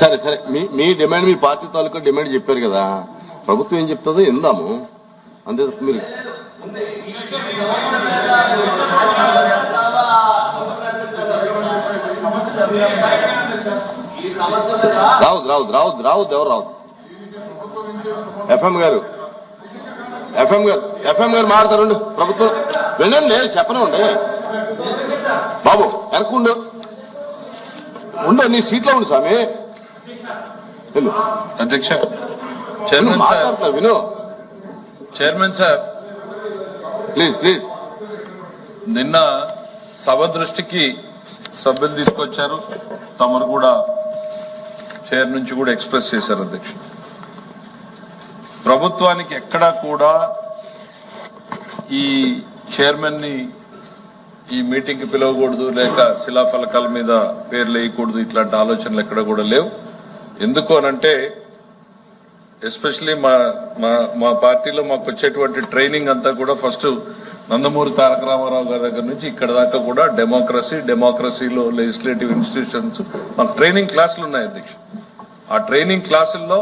సరే సరే. మీ మీ డిమాండ్ మీ పార్టీ తాలూకా డిమాండ్ చెప్పారు కదా. ప్రభుత్వం ఏం చెప్తుందో ఇందాము అంతే తప్ప మీరు రావద్దు రావద్దు రావద్దు రావద్దు ఎవరు రావద్దు. ఎఫ్ఎం గారు. ఎఫ్ఎం గారు ఎఫ్ఎం గారు మాడతారండి ప్రభుత్వం వినండి చెప్పనండి బాబు వెనకుండు ఉండు నీ సీట్లో ఉండు స్వామి. అధ్యక్ష చైర్మన్ సార్. మాట్లాడతా విను. Chairman sir. Please please. నిన్న సభ దృష్టికి సభ్యులు తీసుకొచ్చారు. తమరు కూడా చైర్ నుంచి కూడా ఎక్స్ప్రెస్ చేశారు అధ్యక్ష. ప్రభుత్వానికి ఎక్కడా కూడా ఈ చైర్మన్ని ఈ మీటింగ్కి పిలవకూడదు లేక శిలాఫలకాల మీద పేర్లు వేయకూడదు ఇట్లాంటి ఆలోచనలు ఎక్కడ కూడా లేవు. ఎందుకు అనంటే ఎస్పెషలీ మా మా మా పార్టీలో మాకు వచ్చేటువంటి ట్రైనింగ్ అంతా కూడా ఫస్ట్ నందమూరి తారక రామారావు గారి దగ్గర నుంచి ఇక్కడ దాకా కూడా డెమోక్రసీ డెమోక్రసీలో లెజిస్లేటివ్ ఇన్స్టిట్యూషన్స్ మాకు ట్రైనింగ్ క్లాసులు ఉన్నాయి అధ్యక్ష. ఆ ట్రైనింగ్ క్లాసుల్లో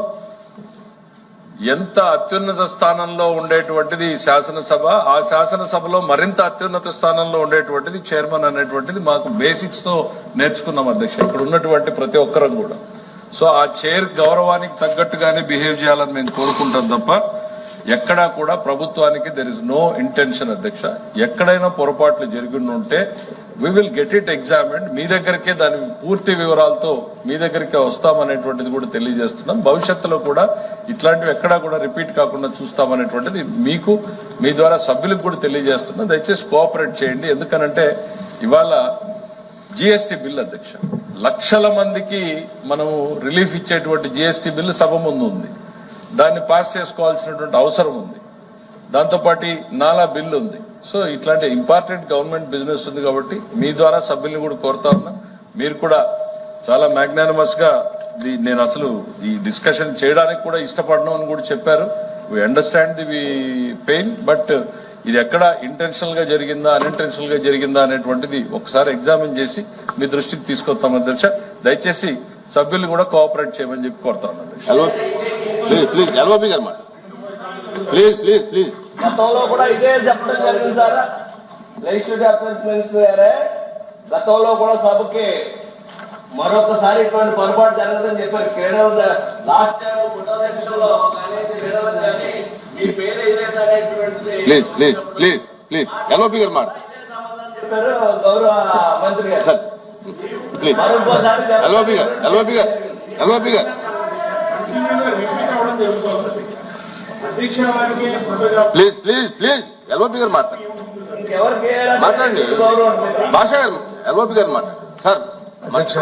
ఎంత అత్యున్నత స్థానంలో ఉండేటువంటిది శాసనసభ ఆ శాసనసభలో మరింత అత్యున్నత స్థానంలో ఉండేటువంటిది చైర్మన్ అనేటువంటిది మాకు బేసిక్స్తో నేర్చుకున్నాం అధ్యక్ష. ఇక్కడ ఉన్నటువంటి ప్రతి ఒక్కరం కూడా. సో ఆ చైర్ గౌరవానికి తగ్గట్టుగానే బిహేవ్ చేయాలని మేము కోరుకుంటాం తప్ప ఎక్కడా కూడా ప్రభుత్వానికి దెర్ ఇస్ నో ఇంటెన్షన్ అధ్యక్ష. ఎక్కడైనా పొరపాట్లు జరిగి ఉంటే we will get it examined మీ దగ్గరికే దాని పూర్తి వివరాలతో మీ దగ్గరికే వస్తామనేటువంటిది కూడా తెలియజేస్తున్నాం. భవిష్యత్తులో కూడా ఇట్లాంటివి ఎక్కడా కూడా రిపీట్ కాకుండా చూస్తామనేటువంటిది మీకు మీ ద్వారా సభ్యులకు కూడా తెలియజేస్తున్నాం. దయచేసి కోఆపరేట్ చేయండి. ఎందుకనంటే ఇవాళ జిఎస్టీ బిల్ అధ్యక్ష. లక్షల మందికి మనము రిలీఫ్ ఇచ్చేటువంటి జిఎస్టీ బిల్లు సభ ముందు ఉంది. దాన్ని పాస్ చేసుకోవాల్సినటువంటి అవసరం ఉంది. దాంతోపాటు నాలా బిల్లు ఉంది. సో ఇట్లాంటి ఇంపార్టెంట్ గవర్నమెంట్ బిజినెస్ ఉంది కాబట్టి మీ ద్వారా సభ్యుల్ని కూడా కోరుతా ఉన్నా. మీరు కూడా చాలా మ్యాగ్నానిమస్గా నేను అసలు ఈ డిస్కషన్ చేయడానికి కూడా ఇష్టపడను అని కూడా చెప్పారు. We understand the pain but ఇది ఎక్కడ ఇంటెన్షనల్గా జరిగిందా అన్ఇంటెన్షనల్గా జరిగిందా అనేటువంటిది ఒకసారి ఎగ్జామిన్ చేసి మీ దృష్టికి తీసుకొస్తాం అధ్యక్ష. దయచేసి సభ్యులు కూడా కోఆపరేట్ చేయమని చెప్పి కోరుతా ఉన్నాను. ప్లీజ్ ప్లీజ్ ఎల్ఓపి గారు మాట ప్లీజ్ ప్లీజ్ ప్లీజ్ గతంలో కూడా ఇదే చెప్పడం జరిగింది సార్. లెజిస్లేటివ్ మినిస్టర్ గారే గతంలో కూడా సభకి మరొకసారి ఇటువంటి పొరపాటు జరగదని చెప్పారు. క్రీడల లాస్ట్ టైం కానీ క్రీడలు కానీ మీ పేరు వేయలేదు అనేటువంటిది please please please please LOP గారు మాట చెప్పారు గౌరవ మంత్రి గారు. సార్ ప్లీజ్ ఎల్ఓపి గారు ఎల్ఓపి గారు ఎల్ఓపి గారు రిపీట్ అవ్వడం జరుగుతుంది అధ్యక్ష వారికి కృతజ్ఞతలు. Please please please. ఎల్ఓపి గారు మాట్లాడండి మాట్లాడండి. భాష గారు ఎల్ఓపి గారు మాట సార్ అధ్యక్ష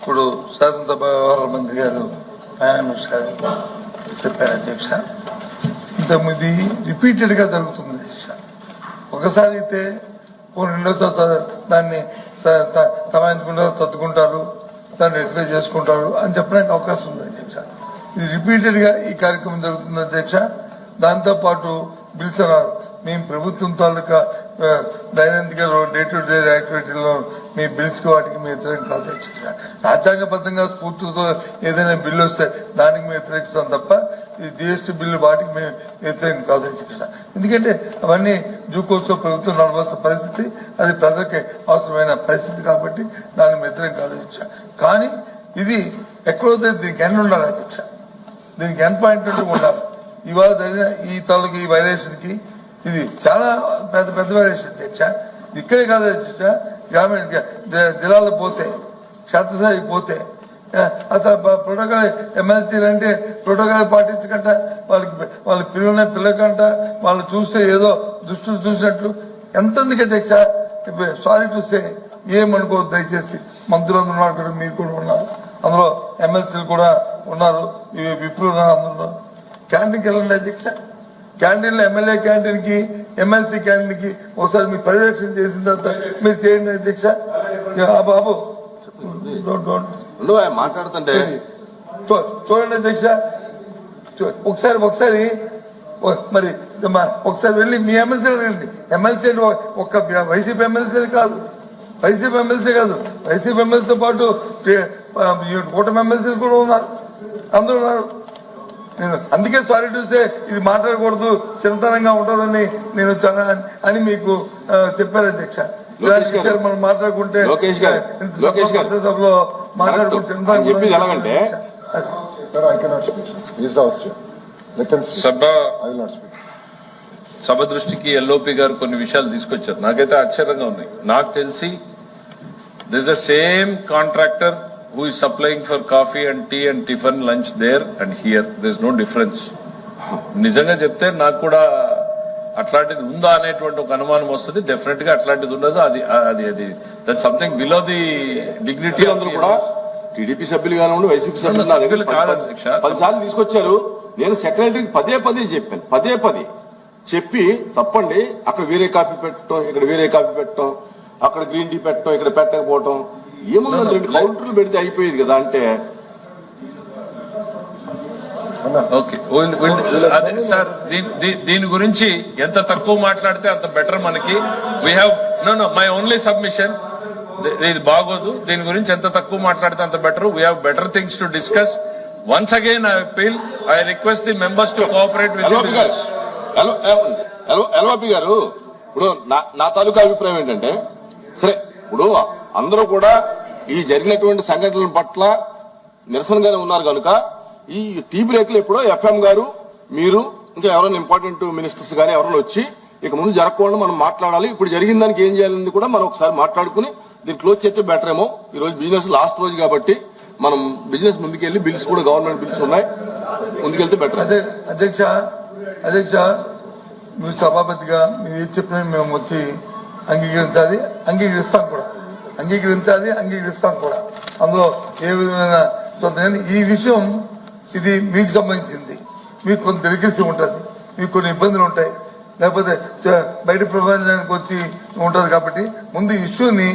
ఇప్పుడు శాసనసభ వ్యవహారాల మంత్రి గారు ఫైనాన్స్ గారు చెప్పారు అధ్యక్ష. ఇంతకుముందు రిపీటెడ్గా జరుగుతుంది అధ్యక్ష. ఒకసారి అయితే రెండోసారి దాన్ని సమాయించుకుంటారు తత్తుకుంటారు దాన్ని రెక్టిఫై చేసుకుంటారు అని చెప్పడానికి అవకాశం ఉంది. అధ్యక్ష రిపీటెడ్గా ఈ కార్యక్రమం జరుగుతుంది అధ్యక్ష. దాంతో పాటు బిల్స్ అన్నారు మేము ప్రభుత్వం తాలూకా దైనందిక డే టు డే యాక్టివిటీలో మీ బిల్స్కి వాటికి మీ వ్యతిరేకం కాదు అధ్యక్ష. రాజ్యాంగబద్ధంగా స్ఫూర్తితో ఏదైనా బిల్లు వస్తే దానికి మేము వ్యతిరేకిస్తాం తప్ప ఈ జిఎస్టీ బిల్లు వాటికి మేము వ్యతిరేకం కాదు అధ్యక్ష. ఎందుకంటే అవన్నీ జూకోస్తో ప్రభుత్వం నడవాల్సిన పరిస్థితి అది ప్రజలకి అవసరమైన పరిస్థితి కాబట్టి దానికి వ్యతిరేకం కాదు అధ్యక్ష. కానీ ఇది ఎక్కడో దీనికి ఎండ ఉండాలి అధ్యక్ష. దీనికి ఎండ్ పాయింట్ ఉండాలి ఇవాళ జరిగిన ఈ తాలూకు ఈ వైలేషన్కి ఇది చాలా పెద్ద పెద్ద వైలేషన్ అధ్యక్ష ఇక్కడే కాదు అధ్యక్ష గ్రామీణ జిల్లాలో పోతే క్షేత్రస్థాయికి పోతే అసలు ప్రోటోకాల్ ఎమ్మెల్సీలు అంటే ప్రోటోకాల్ పాటించకంట వాళ్ళకి వాళ్ళ పిల్లల పిల్లకంట వాళ్ళు చూస్తే ఏదో దుష్టులు చూసినట్లు. ఎంతందుకు అధ్యక్ష సారీ టు సే ఏమనుకోవద్దు దయచేసి. మంత్రులందరూ ఉన్నారు మీరు కూడా ఉన్నారు. అందులో ఎమ్మెల్సీలు కూడా ఉన్నారు. అందులో క్యాంటీన్కి వెళ్ళండి అధ్యక్ష క్యాంటీన్లో ఎమ్మెల్యే క్యాంటీన్కి ఎమ్మెల్సీ క్యాంటీన్కి ఒకసారి మీరు పర్యవేక్షణ చేసిన తర్వాత మీరు చేయండి అధ్యక్ష బాబు మాట్లాడుతుంటే. చూడండి అధ్యక్ష ఒకసారి ఒకసారి మరి ఒకసారి వెళ్ళి మీ ఎమ్మెల్సీ రండి ఎమ్మెల్సీ అంటే ఒక్క వైసీపీ ఎమ్మెల్సీ కాదు. వైసీపీ ఎమ్మెల్సీ కాదు. వైసీపీ ఎమ్మెల్సీతో పాటు కూటమి ఎమ్మెల్సీలు కూడా ఉన్నారు. అందరూ ఉన్నారు నేను అందుకే సారీ చూస్తే ఇది మాట్లాడకూడదు చిన్నతనంగా ఉంటుందని నేను చాలా అని మీకు ఆ, చెప్పాను అధ్యక్ష. మనం మాట్లాడుకుంటే లోకేష్ గారు. ఇంత లోకేష్ గారు. సభ- సభలో మాట్లాడుకుంటే ఎలాగంటే. సభ దృష్టికి ఎల్ఓపి గారు కొన్ని విషయాలు తీసుకొచ్చారు. నాకైతే ఆశ్చర్యంగా ఉన్నాయి నాకు తెలిసి this the same contractor who is supplying for coffee and tea and tiffin lunch there and here this no difference నిజంగా చెప్తే నాకు కూడా అట్లాంటిది ఉందా అనేటువంటి ఒక అనుమానం వస్తుంది. డెఫినెట్గా అట్లాంటిది ఉండదు. అది అది అది that something below the dignity అందరూ కూడా టీడీపీ సభ్యులు కానివ్వండి వైసీపీ సభ్యులు నా దగ్గర సభ్యులు పది- కాదు పది- అధ్యక్ష. పది సార్లు తీసుకొచ్చారు. నేను సెక్రటరీకి పదే పదే చెప్పాను. పదే పదే చెప్పి తప్పండి. అక్కడ వేరే కాపీ పెట్టడం ఇక్కడ వేరే కాపీ పెట్టడం అక్కడ గ్రీన్ టీ పెట్టడం ఇక్కడ పెట్టకపోవటం. ఏముందండి? రెండు కౌంటర్లు పెడితే అయిపోయేది కదా అంటే. ఓకే. అదే సార్ దీని గురించి ఎంత తక్కువ మాట్లాడితే అంత బెటర్ మనకి. We have no no my only submission ఇది బాగోదు. దీని గురించి ఎంత తక్కువ మాట్లాడితే అంత better. We have better things to discuss once again I appeal I request the members to cooperate with L- L- LOP గారు ఇప్పుడు నా నా తాలూకా అభిప్రాయం ఏంటంటే సరే ఇప్పుడు అందరూ కూడా ఈ జరిగినటువంటి సంఘటనల పట్ల నిరసనగానే ఉన్నారు కనుక. ఈ టీ బ్రేక్లు ఎప్పుడో ఎఫ్ఎం గారు మీరు ఇంకా ఎవరైనా ఇంపార్టెంట్ మినిస్టర్స్ కానీ ఎవరైనా వచ్చి ఇక ముందు జరగకుండా మనం మాట్లాడాలి. ఇప్పుడు జరిగిన దానికి ఏం చేయాలని కూడా మనం ఒకసారి మాట్లాడుకుని దీన్ని క్లోజ్ చేస్తే బెటర్ ఏమో. ఈ రోజు బిజినెస్ లాస్ట్ రోజు కాబట్టి మనం బిజినెస్ ముందుకెళ్ళి బిల్స్ కూడా గవర్నమెంట్ బిల్స్ ఉన్నాయి. ముందుకెళ్తే బెటర్. అదే అధ్యక్ష అధ్యక్ష మీరు సభాపతిగా మీరు ఏది చెప్పినా మేము వచ్చి అంగీకరించాలి అంగీకరిస్తాం కూడా. అంగీకరించాలి అంగీకరిస్తాం కూడా. అందులో ఏ విధమైన కానీ ఈ విషయం ఇది మీకు సంబంధించింది. మీకు కొంత డెలికసీ ఉంటుంది మీకు కొన్ని ఇబ్బందులు ఉంటాయి. లేకపోతే బయట ప్రపంచానికి వచ్చి ఉంటుంది కాబట్టి ముందు ఇష్యూని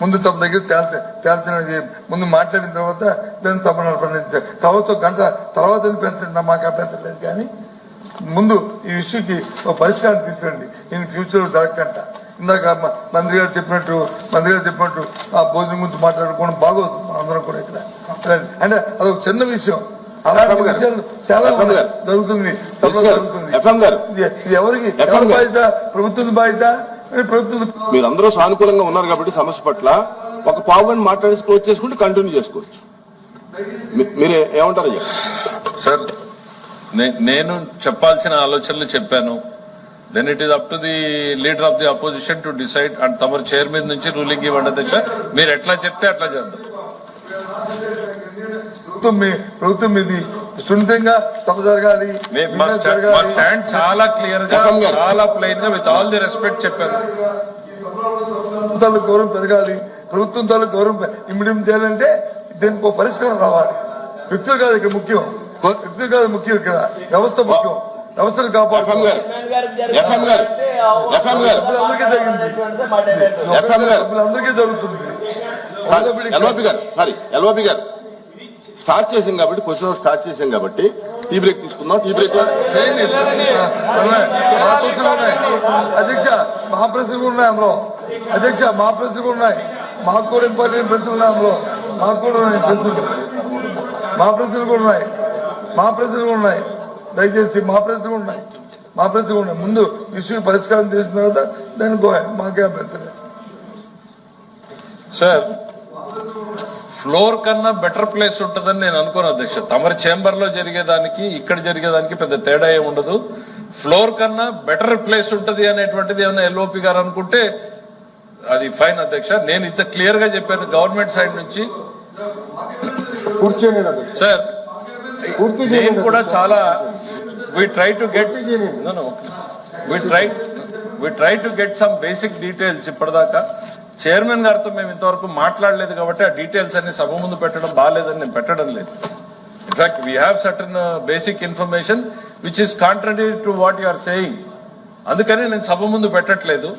ముందు తమ దగ్గర తేల్చ తేల్చినది ముందు మాట్లాడిన తర్వాత దాన్ని సభ నడపండి కావచ్చు గంట తర్వాత పెంచండి మాకు అభ్యంతరం లేదు కానీ ముందు ఈ ఇష్యూకి ఒక పరిష్కారం తీసుకురండి. ఇన్ ఫ్యూచర్ జరగకంట. ఇందాక మంత్రి గారు చెప్పినట్టు మంత్రి గారు చెప్పినట్టు ఆ భోజనం గురించి మాట్లాడుకోవడం బాగోదు. మనందరం కూడా ఇక్కడ. అంటే అదొక చిన్న విషయం. అలాంటి. విషయాలు చాలా. జరుగుతుంది. ఎవరికి? ఎవరి. బాధ్యత? ప్రభుత్వం బాధ్యత? మరి మీరందరూ సానుకూలంగా ఉన్నారు కాబట్టి సమస్య పట్ల ఒక పావు గంట మాట్లాడేసి క్లోజ్ చేసుకుంటే కంటిన్యూ చేసుకోవచ్చు. మీరే ఏమంటారు సార్ నేను చెప్పాల్సిన ఆలోచనలు చెప్పాను. Then it is up to the leader of the opposition to decide and తమరు చైర్ మీద నుంచి రూలింగ్ ఇవ్వండి అధ్యక్ష. మీరు ఎట్లా చెప్తే అట్లా చేద్దాం. ప్రభుత్వం మీది సున్నితంగా సభ జరగాలి. స్టాండ్ చాలా క్లియర్గా. చాలా ప్లెయిన్గా విత్ ఆల్ ది రెస్పెక్ట్ తాలూకు గౌరవం పెరగాలి. ప్రభుత్వం తాలూకు గౌరవం ఇమిడియం చేయాలంటే దీనికి ఒక పరిష్కారం రావాలి. వ్యక్తులు కాదు ఇక్కడ ముఖ్యం. వ్యక్తులు కాదు ముఖ్యం ఇక్కడ. వ్యవస్థ ముఖ్యం. వ్యవస్థను కాపాడుకోవాలి గారు. ఎఫ్ఎం గారు. ఎఫ్ఎం గారు. అందరికీ జరిగింది. ఎఫ్ఎం గారు. అందరికీ జరుగుతుంది ఎల్ఓపి గారు సారీ ఎల్ఓపి గారు. స్టార్ట్ చేసాం కాబట్టి క్వశ్చన్ స్టార్ట్ చేసాం కాబట్టి టీ బ్రేక్ తీసుకుందాం. టీ బ్రేక్ అధ్యక్ష మా ప్రశ్నలు ఉన్నాయి. అందులో. అధ్యక్ష మా ప్రశ్నలు ఉన్నాయి. మాకు కూడా ఇంపార్టెంట్ ప్రశ్నలు ఉన్నాయి అందులో. మాకు కూడా ఉన్నాయి ప్రశ్నలు. మా ప్రశ్నలు కూడా ఉన్నాయి. మా ప్రశ్నలు కూడా ఉన్నాయి. దయచేసి మా ప్రశ్నలు ఉన్నాయి. మా ప్రశ్నలు ఉన్నాయి. ముందు ఇష్యూ పరిష్కారం చేసిన తర్వాత దాన్ని గో మాకే అభ్యంతరం. సార్ ఫ్లోర్ కన్నా బెటర్ ప్లేస్ ఉంటుందని నేను అనుకోను అధ్యక్ష. తమరి చేంబర్లో జరిగేదానికి ఇక్కడ జరిగేదానికి పెద్ద తేడా ఏమి ఉండదు. ఫ్లోర్ కన్నా బెటర్ ప్లేస్ ఉంటది అనేటువంటిది ఏమైనా ఎల్ఓపి గారు అనుకుంటే అది ఫైన్ అధ్యక్ష. నేను ఇంత క్లియర్గా చెప్పాను గవర్నమెంట్ సైడ్ నుంచి. సార్ నేను కూడా చాలా we try to get we try we try to get some basic details ఇప్పటిదాకా. చైర్మన్ గారితో మేము ఇంతవరకు మాట్లాడలేదు కాబట్టి ఆ డీటెయిల్స్ అన్ని సభ ముందు పెట్టడం బాగాలేదని నేను పెట్టడం లేదు. In fact we have certain basic information which is contrary to what you are saying అందుకని నేను సభ ముందు పెట్టట్లేదు.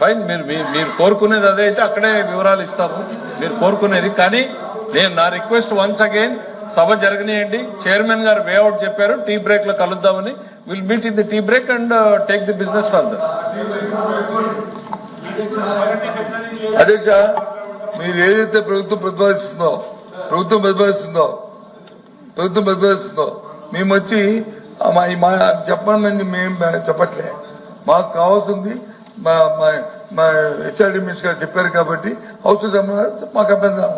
ఫైన్ మీరు మీరు కోరుకునేది అదే అయితే అక్కడే వివరాలు ఇస్తాము. మీరు కోరుకునేది. కానీ నేను నా రిక్వెస్ట్ వన్స్ అగైన్ సభ జరగనియండి. చైర్మన్ గారు వేఅవుట్ చెప్పారు. టీ బ్రేక్లో కలుద్దామని. Will meet in the tea break and take the business further అధ్యక్ష మీరు ఏదైతే ప్రభుత్వం ప్రతిపాదిస్తుందో ప్రభుత్వం ప్రతిపాదిస్తుందో ప్రభుత్వం ప్రతిపాదిస్తుందో మేము వచ్చి ఆ చెప్పమని మేము చెప్పట్లే. మాకు కావాల్సింది మా మా హెచ్ఆర్డి మినిస్టర్ గారు చెప్పారు కాబట్టి హౌస్ మాకు అభ్యంతరం.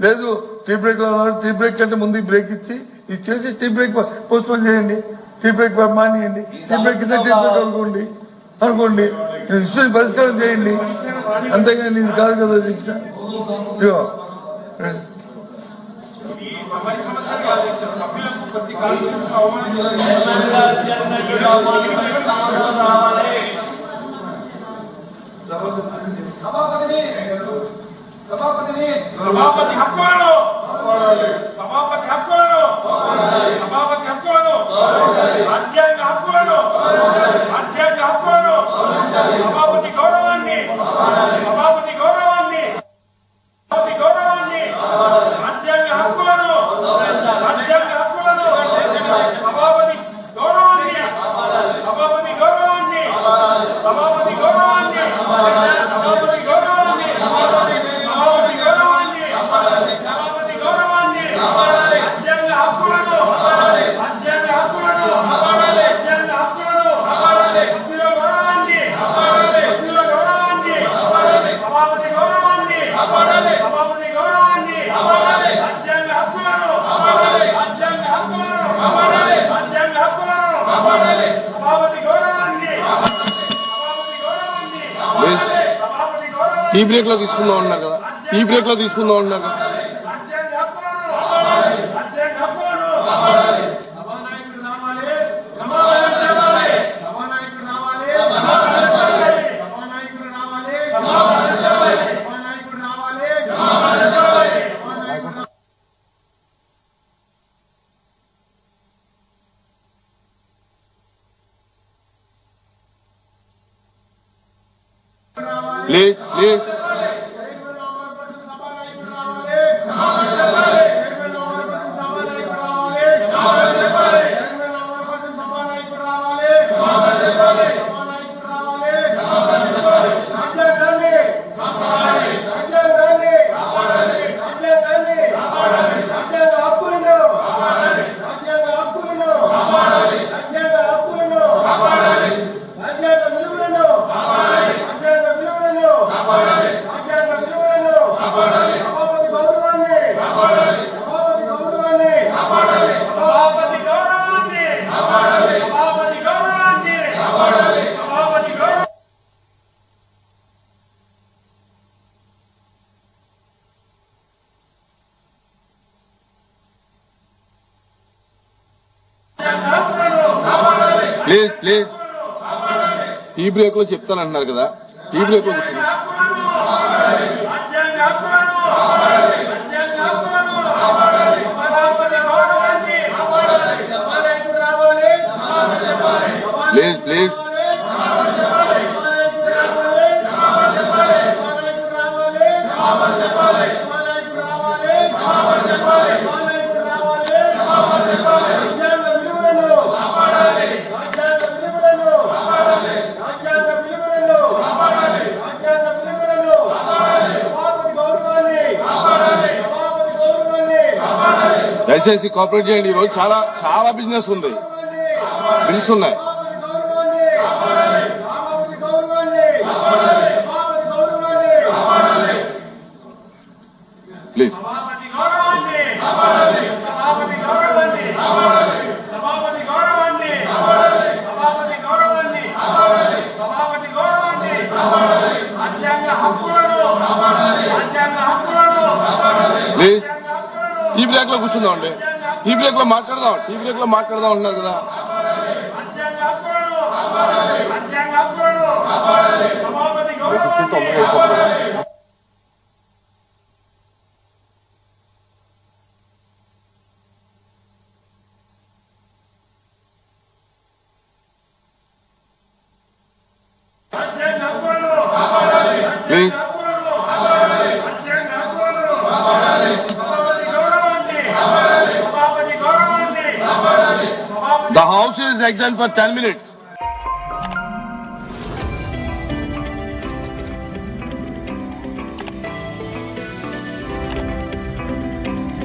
లేదు టీ బ్రేక్లో ఉన్నారు. టీ బ్రేక్ కంటే ముందు బ్రేక్ ఇచ్చి ఇచ్చేసి టీ బ్రేక్ పోస్ట్పోన్ చేయండి. టీ బ్రేక్ మానేయండి. టీ బ్రేక్ ఇస్తే టీ బ్రేక్ అనుకోండి. అనుకోండి. ఇష్యూ పరిష్కారం చేయండి. అంతేగాని ఇది కాదు కదా దీక్ష. ఇదిగో. అధ్యక్ష. సభాపతి హక్కులను సభాపతి హక్కులను సభాపతి హక్కులను రాజ్యాంగ హక్కులను రాజ్యాంగ హక్కులను సభాపతి గౌరవాన్ని సభాపతి గౌరవాన్ని సభాపతి గౌరవాన్ని రాజ్యాంగ హక్కులను రాజ్యాంగ హక్కులను సభాపతి గౌరవాన్ని సభాపతి గౌరవాన్ని సభాపతి గౌరవాన్ని సభాపతి గౌరవాన్ని సభాపతి గౌరవాన్ని సభాపతి గౌరవాన్ని రాజ్యాంగ హక్కులను రాజ్యాంగ హక్కులను రాజ్యాంగ హక్కులను సభ్యుల గౌరవాన్ని సభ్యుల గౌరవాన్ని సభాపతి గౌరవాన్ని సభాపతి గౌరవాన్ని రాజ్యాంగ హక్కులను రాజ్యాంగ హక్కులను రాజ్యాంగ హక్కులను సభాపతి గౌరవాన్ని సభాపతి గౌరవాన్ని ఈ బ్రేక్లో తీసుకుందాం అంటున్నారు కదా. ఈ బ్రేక్లో తీసుకుందాం అంటున్నారు కదా. బ్రేక్లో చెప్తానంటున్నారు కదా. టీ బ్రేక్లో కూర్చుని రాజ్యాంగ హక్కులను దయచేసి కోఆపరేట్ చేయండి. ఈరోజు చాలా చాలా బిజినెస్ ఉంది. బిల్స్ ఉన్నాయి ప్లీజ్ సభాపతి గౌరవాన్ని సభాపతి గౌరవాన్ని సభాపతి గౌరవాన్ని సభాపతి గౌరవాన్ని సభాపతి గౌరవాన్ని రాజ్యాంగ హక్కులను రాజ్యాంగ హక్కులను ప్లీజ్ రాజ్యాంగ హక్కులను టీ బ్రేక్లో కూర్చుందాం అండి. టీ బ్రేక్లో మాట్లాడదాం టీ బ్రేక్లో మాట్లాడదాం అంటున్నారు కదా. సభాపతి గౌరవాన్ని రాజ్యాంగ హక్కులను ప్లీజ్ హక్కులను రాజ్యాంగ హక్కులను సభాపతి గౌరవాన్ని సభాపతి గౌరవాన్ని సభాపతి ద